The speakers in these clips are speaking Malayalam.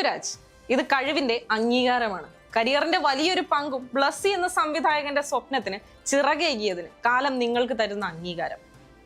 പൃഥ്വിരാജ് ഇത് കഴിവിന്റെ അംഗീകാരമാണ്. കരിയറിന്റെ വലിയൊരു പങ്കും ബ്ലസ്സി എന്ന സംവിധായകന്റെ സ്വപ്നത്തിന് ചിറകേകിയതിന് കാലം നിങ്ങൾക്ക് തരുന്ന അംഗീകാരം.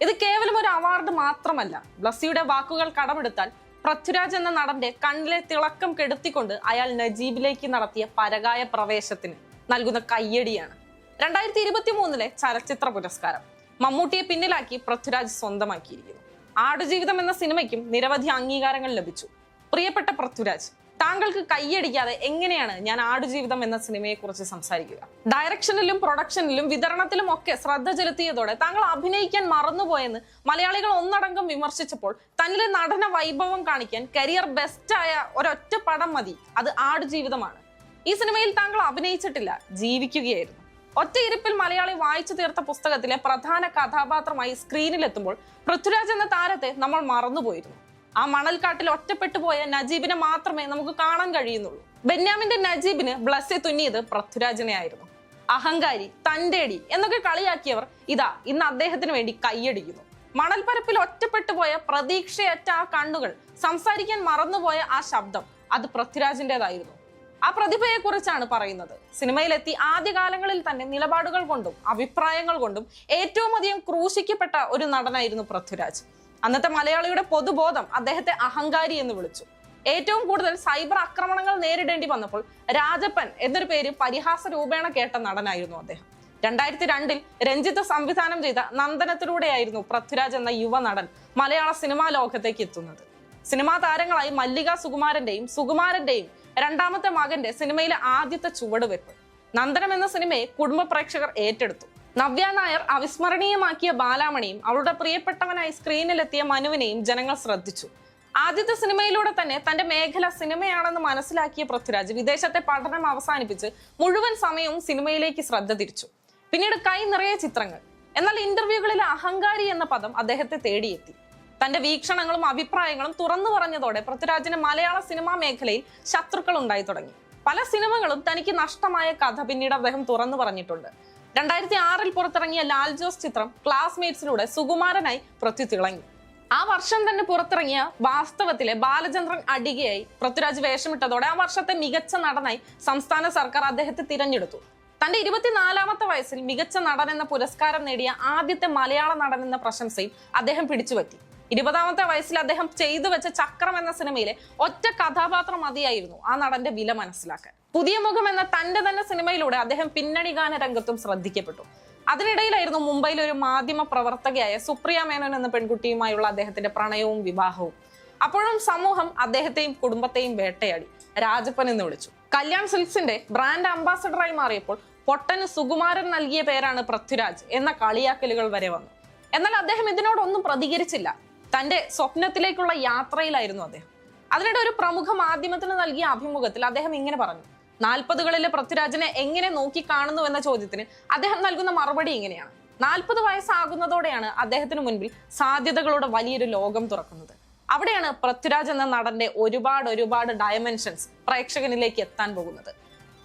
ഇത് കേവലം ഒരു അവാർഡ് മാത്രമല്ല ബ്ലസ്സിയുടെ വാക്കുകൾ കടമെടുത്താൽ പൃഥ്വിരാജ് എന്ന നടന്റെ കണ്ണിലെ തിളക്കം കെടുത്തിക്കൊണ്ട് അയാൾ നജീബിലേക്ക് നടത്തിയ പരകായ പ്രവേശത്തിന് നൽകുന്ന കയ്യടിയാണ്. രണ്ടായിരത്തി ഇരുപത്തി മൂന്നിലെ ചലച്ചിത്ര പുരസ്കാരം മമ്മൂട്ടിയെ പിന്നിലാക്കി പൃഥ്വിരാജ് സ്വന്തമാക്കിയിരിക്കുന്നു. ആടുജീവിതം എന്ന സിനിമയ്ക്കും നിരവധി അംഗീകാരങ്ങൾ ലഭിച്ചു. പ്രിയപ്പെട്ട പൃഥ്വിരാജ് താങ്കൾക്ക് കൈയടിക്കാതെ എങ്ങനെയാണ് ഞാൻ ആടുജീവിതം എന്ന സിനിമയെ കുറിച്ച് സംസാരിക്കുക? ഡയറക്ഷനിലും പ്രൊഡക്ഷനിലും വിതരണത്തിലും ഒക്കെ ശ്രദ്ധ ചെലുത്തിയതോടെ താങ്കൾ അഭിനയിക്കാൻ മറന്നുപോയെന്ന് മലയാളികൾ ഒന്നടങ്കം വിമർശിച്ചപ്പോൾ തന്നിലെ നടന വൈഭവം കാണിക്കാൻ കരിയർ ബെസ്റ്റായ ഒരൊറ്റ പടം മതി. അത് ആടുജീവിതമാണ്. ഈ സിനിമയിൽ താങ്കൾ അഭിനയിച്ചിട്ടില്ല ജീവിക്കുകയായിരുന്നു. ഒറ്റ ഇരിപ്പിൽ മലയാളി വായിച്ചു തീർത്ത പുസ്തകത്തിലെ പ്രധാന കഥാപാത്രമായി സ്ക്രീനിലെത്തുമ്പോൾ പൃഥ്വിരാജ് എന്ന താരത്തെ നമ്മൾ മറന്നുപോയിരുന്നു. ആ മണൽക്കാട്ടിൽ ഒറ്റപ്പെട്ടു പോയ നജീബിനെ മാത്രമേ നമുക്ക് കാണാൻ കഴിയുന്നുള്ളൂ. ബെന്യാമിന്റെ നജീബിന് ബ്ലസ്സി തുന്നിയത് പൃഥ്വിരാജിനെ ആയിരുന്നു അഹങ്കാരി തന്റെടി എന്നൊക്കെ കളിയാക്കിയവർ ഇതാ ഇന്ന് അദ്ദേഹത്തിന് വേണ്ടി കൈയടിക്കുന്നു മണൽപ്പരപ്പിൽ ഒറ്റപ്പെട്ടു പോയ പ്രതീക്ഷയറ്റ ആ കണ്ണുകൾ സംസാരിക്കാൻ മറന്നുപോയ ആ ശബ്ദം അത് പൃഥ്വിരാജിന്റെതായിരുന്നു ആ പ്രതിഭയെ കുറിച്ചാണ് പറയുന്നത്. സിനിമയിലെത്തി ആദ്യകാലങ്ങളിൽ തന്നെ നിലപാടുകൾ കൊണ്ടും അഭിപ്രായങ്ങൾ കൊണ്ടും ഏറ്റവും അധികം ക്രൂശിക്കപ്പെട്ട ഒരു നടനായിരുന്നു പൃഥ്വിരാജ്. അന്നത്തെ മലയാളിയുടെ പൊതുബോധം അദ്ദേഹത്തെ അഹങ്കാരി എന്ന് വിളിച്ചു. ഏറ്റവും കൂടുതൽ സൈബർ ആക്രമണങ്ങൾ നേരിടേണ്ടി വന്നപ്പോൾ രാജപ്പൻ എന്നൊരു പേര് പരിഹാസ രൂപേണ കേട്ട നടനായിരുന്നു അദ്ദേഹം. രണ്ടായിരത്തി രണ്ടിൽ രഞ്ജിത്ത് സംവിധാനം ചെയ്ത നന്ദനത്തിലൂടെയായിരുന്നു പൃഥ്വിരാജ് എന്ന യുവ നടൻ മലയാള സിനിമാ ലോകത്തേക്ക് എത്തുന്നത്. സിനിമാ താരങ്ങളായി മല്ലിക സുകുമാരന്റെയും സുകുമാരന്റെയും രണ്ടാമത്തെ മകന്റെ സിനിമയിലെ ആദ്യത്തെ ചുവടുവെപ്പ് നന്ദനം എന്ന സിനിമയെ കുടുംബ പ്രേക്ഷകർ ഏറ്റെടുത്തു. നവ്യ നായർ അവിസ്മരണീയമാക്കിയ ബാലാമണിയും അവളുടെ പ്രിയപ്പെട്ടവനായി സ്ക്രീനിലെത്തിയ മനുവിനെയും ജനങ്ങൾ ശ്രദ്ധിച്ചു. ആദ്യത്തെ സിനിമയിലൂടെ തന്നെ തന്റെ മേഖല സിനിമയാണെന്ന് മനസ്സിലാക്കിയ പൃഥ്വിരാജ് വിദേശത്തെ പഠനം അവസാനിപ്പിച്ച് മുഴുവൻ സമയവും സിനിമയിലേക്ക് ശ്രദ്ധ തിരിച്ചു. പിന്നീട് കൈ നിറയെ ചിത്രങ്ങൾ. എന്നാൽ ഇന്റർവ്യൂകളിലെ അഹങ്കാരി എന്ന പദം അദ്ദേഹത്തെ തേടിയെത്തി. തന്റെ വീക്ഷണങ്ങളും അഭിപ്രായങ്ങളും തുറന്നു പറഞ്ഞതോടെ പൃഥ്വിരാജിന് മലയാള സിനിമാ മേഖലയിൽ ശത്രുക്കൾ ഉണ്ടായി തുടങ്ങി. പല സിനിമകളും തനിക്ക് നഷ്ടമായ കഥ പിന്നീട് അദ്ദേഹം തുറന്നു പറഞ്ഞിട്ടുണ്ട്. രണ്ടായിരത്തി ആറിൽ പുറത്തിറങ്ങിയ ലാൽ ജോസ് ചിത്രം ക്ലാസ്മേറ്റ്സിലൂടെ സുകുമാരനായി പൃഥ്വി തിളങ്ങി. ആ വർഷം തന്നെ പുറത്തിറങ്ങിയ വാസ്തവത്തിലെ ബാലചന്ദ്രൻ അടികയായി പൃഥ്വിരാജ് വേഷമിട്ടതോടെ ആ വർഷത്തെ മികച്ച നടനായി സംസ്ഥാന സർക്കാർ അദ്ദേഹത്തെ തിരഞ്ഞെടുത്തു. തന്റെ ഇരുപത്തിനാലാമത്തെ വയസ്സിൽ മികച്ച നടൻ എന്ന പുരസ്കാരം നേടിയ ആദ്യത്തെ മലയാള നടൻ എന്ന പ്രശംസയും അദ്ദേഹം പിടിച്ചുപറ്റി. ഇരുപതാമത്തെ വയസ്സിൽ അദ്ദേഹം ചെയ്തു വെച്ച ചക്രം എന്ന സിനിമയിലെ ഒറ്റ കഥാപാത്രം മതിയായിരുന്നു ആ നടന്റെ വില മനസ്സിലാക്കാൻ. പുതിയ മുഖം എന്ന തന്റെ തന്നെ സിനിമയിലൂടെ അദ്ദേഹം പിന്നണി ഗാന രംഗത്തും ശ്രദ്ധിക്കപ്പെട്ടു. അതിനിടയിലായിരുന്നു മുംബൈയിലെ ഒരു മാധ്യമ പ്രവർത്തകയായ സുപ്രിയ മേനോൻ എന്ന പെൺകുട്ടിയുമായുള്ള അദ്ദേഹത്തിന്റെ പ്രണയവും വിവാഹവും. അപ്പോഴും സമൂഹം അദ്ദേഹത്തെയും കുടുംബത്തെയും വേട്ടയാടി. രാജപ്പൻ എന്ന് വിളിച്ചു. കല്യാൺ സിൽക്സിന്റെ ബ്രാൻഡ് അംബാസഡറായി മാറിയപ്പോൾ പൊട്ടന് സുകുമാരൻ നൽകിയ പേരാണ് പൃഥ്വിരാജ് എന്ന കളിയാക്കലുകൾ വരെ വന്നു. എന്നാൽ അദ്ദേഹം ഇതിനോടൊന്നും പ്രതികരിച്ചില്ല. തന്റെ സ്വപ്നത്തിലേക്കുള്ള യാത്രയിലായിരുന്നു അദ്ദേഹം. അതിനിടെ ഒരു പ്രമുഖ മാധ്യമത്തിന് നൽകിയ അഭിമുഖത്തിൽ അദ്ദേഹം ഇങ്ങനെ പറഞ്ഞു. നാൽപ്പതുകളിലെ പൃഥ്വിരാജിനെ എങ്ങനെ നോക്കി കാണുന്നു എന്ന ചോദ്യത്തിന് അദ്ദേഹം നൽകുന്ന മറുപടി ഇങ്ങനെയാണ്. നാൽപ്പത് വയസ്സാകുന്നതോടെയാണ് അദ്ദേഹത്തിന് മുൻപിൽ സാധ്യതകളുടെ വലിയൊരു ലോകം തുറക്കുന്നത്. അവിടെയാണ് പൃഥ്വിരാജ് എന്ന നടന്റെ ഒരുപാട് ഒരുപാട് ഡയമെൻഷൻസ് പ്രേക്ഷകനിലേക്ക് എത്താൻ പോകുന്നത്.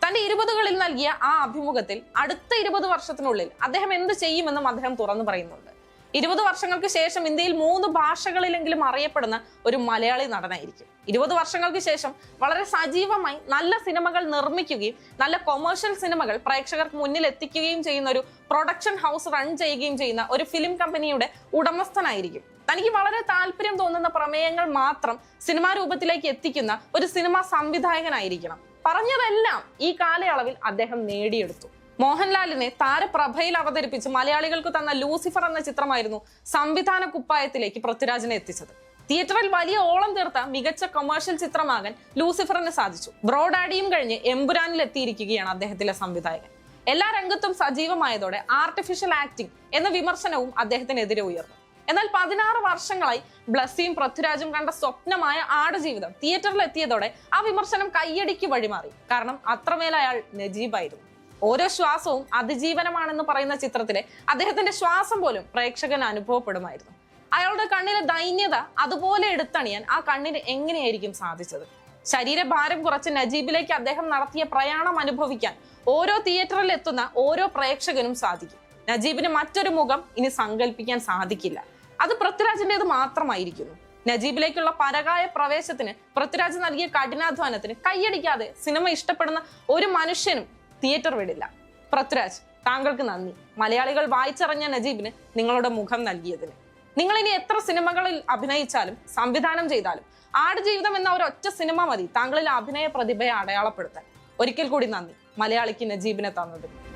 തന്റെ ഇരുപതുകളിൽ നൽകിയ ആ അഭിമുഖത്തിൽ അടുത്ത ഇരുപത് വർഷത്തിനുള്ളിൽ അദ്ദേഹം എന്ത് ചെയ്യുമെന്നും അദ്ദേഹം തുറന്നു പറയുന്നുണ്ട്. ഇരുപത് വർഷങ്ങൾക്ക് ശേഷം ഇന്ത്യയിൽ മൂന്ന് ഭാഷകളിലെങ്കിലും അറിയപ്പെടുന്ന ഒരു മലയാളി നടനായിരിക്കും. ഇരുപത് വർഷങ്ങൾക്ക് ശേഷം വളരെ സജീവമായി നല്ല സിനിമകൾ നിർമ്മിക്കുകയും നല്ല കൊമേഴ്ഷ്യൽ സിനിമകൾ പ്രേക്ഷകർക്ക് മുന്നിൽ എത്തിക്കുകയും ചെയ്യുന്ന ഒരു പ്രൊഡക്ഷൻ ഹൗസ് റൺ ചെയ്യുകയും ചെയ്യുന്ന ഒരു ഫിലിം കമ്പനിയുടെ ഉടമസ്ഥനായിരിക്കും. തനിക്ക് വളരെ താല്പര്യം തോന്നുന്ന പ്രമേയങ്ങൾ മാത്രം സിനിമാ രൂപത്തിലേക്ക് എത്തിക്കുന്ന ഒരു സിനിമാ സംവിധായകനായിരിക്കണം. പറഞ്ഞതെല്ലാം ഈ കാലയളവിൽ അദ്ദേഹം നേടിയെടുത്തു. മോഹൻലാലിനെ താരപ്രഭയിൽ അവതരിപ്പിച്ച് മലയാളികൾക്ക് തന്ന ലൂസിഫർ എന്ന ചിത്രമായിരുന്നു സംവിധാന കുപ്പായത്തിലേക്ക് പൃഥ്വിരാജിനെ എത്തിച്ചത്. തിയേറ്ററിൽ വലിയ ഓളം തീർത്ത മികച്ച കൊമേഴ്ഷ്യൽ ചിത്രമാകാൻ ലൂസിഫറിന് സാധിച്ചു. ബ്രോഡാഡിയും കഴിഞ്ഞ് എമ്പുരാനിൽ എത്തിയിരിക്കുകയാണ് അദ്ദേഹത്തിലെ സംവിധായകൻ. എല്ലാ രംഗത്തും സജീവമായതോടെ ആർട്ടിഫിഷ്യൽ ആക്ടിംഗ് എന്ന വിമർശനവും അദ്ദേഹത്തിനെതിരെ ഉയർന്നു. എന്നാൽ പതിനാറ് വർഷങ്ങളായി ബ്ലസ്സിയും പൃഥ്വിരാജും കണ്ട സ്വപ്നമായ ആടുജീവിതം തിയേറ്ററിൽ എത്തിയതോടെ ആ വിമർശനം കയ്യടിക്ക് വഴിമാറി. കാരണം അത്രമേൽ അയാൾ നജീബായിരുന്നു. ഓരോ ശ്വാസവും അതിജീവനമാണെന്ന് പറയുന്ന ചിത്രത്തിലെ അദ്ദേഹത്തിന്റെ ശ്വാസം പോലും പ്രേക്ഷകൻ അനുഭവപ്പെടുമായിരുന്നു. അയാളുടെ കണ്ണിലെ ദൈന്യത അതുപോലെ എടുത്തണിയാൻ ആ കണ്ണിന് എങ്ങനെയായിരിക്കും സാധിച്ചത്? ശരീരഭാരം കുറച്ച് നജീബിലേക്ക് അദ്ദേഹം നടത്തിയ പ്രയാണം അനുഭവിക്കാൻ ഓരോ തിയേറ്ററിൽ എത്തുന്ന ഓരോ പ്രേക്ഷകനും സാധിക്കും. നജീബിന് മറ്റൊരു മുഖം ഇനി സങ്കല്പിക്കാൻ സാധിക്കില്ല. അത് പൃഥ്വിരാജിന്റെത് മാത്രമായിരിക്കുന്നു. നജീബിലേക്കുള്ള പരകായ പ്രവേശത്തിന് പൃഥ്വിരാജ് നൽകിയ കഠിനാധ്വാനത്തിന് കൈയടിക്കാതെ സിനിമ ഇഷ്ടപ്പെടുന്ന ഒരു മനുഷ്യനും തിയേറ്റർ വിടില്ല. പൃഥ്വിരാജ് താങ്കൾക്ക് നന്ദി. മലയാളികൾ വായിച്ചറിഞ്ഞ നജീബിന് നിങ്ങളുടെ മുഖം നൽകിയതിന്. നിങ്ങൾ ഇനി എത്ര സിനിമകളിൽ അഭിനയിച്ചാലും സംവിധാനം ചെയ്താലും ആടുജീവിതം എന്ന ഒരു ഒറ്റ സിനിമ മതി. താങ്കളിൽ അഭിനയ പ്രതിഭയെ അടയാളപ്പെടുത്താൻ. ഒരിക്കൽ കൂടി നന്ദി. മലയാളിക്ക് നജീബിനെ തന്നതിന്.